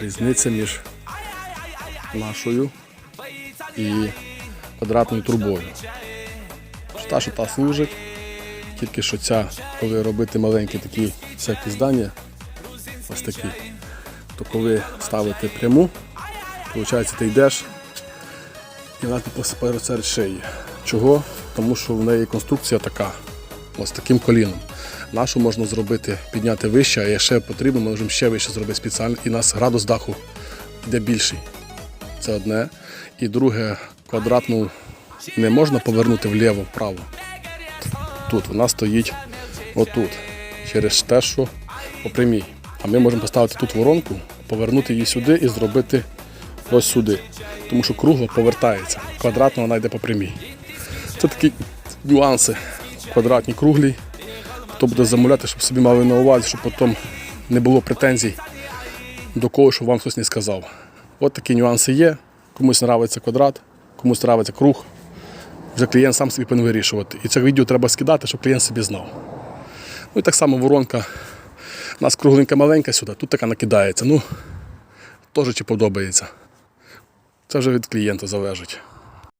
різниця між нашою і квадратною трубою. Та, що та служить, тільки що ця, коли робити маленькі такі всякі здання, ось такі, то коли ставити пряму, виходить, ти йдеш і вона типу серед шиї. Чого? Тому що в неї конструкція така, ось таким коліном. Нашу можна зробити, підняти вище, а якщо потрібно, ми можемо ще вище зробити спеціально, і нас градус даху йде більший. Це одне. І друге, квадратну не можна повернути вліво, вправо. Тут вона стоїть отут, через те, що по прямій. А ми можемо поставити тут воронку, повернути її сюди і зробити ось сюди. Тому що кругло повертається. Квадратно вона йде по прямій. Це такі нюанси. Квадратні круглі. Хто буде замовляти, щоб собі мали на увазі, щоб потім не було претензій до кого, що вам хтось не сказав. От такі нюанси є. Комусь подобається квадрат, комусь подобається круг. Вже клієнт сам собі повинен вирішувати. І це відео треба скидати, щоб клієнт собі знав. Ну і так само воронка. У нас кругленька маленька сюди, тут така накидається. Ну, теж чи подобається. Це вже від клієнта залежить.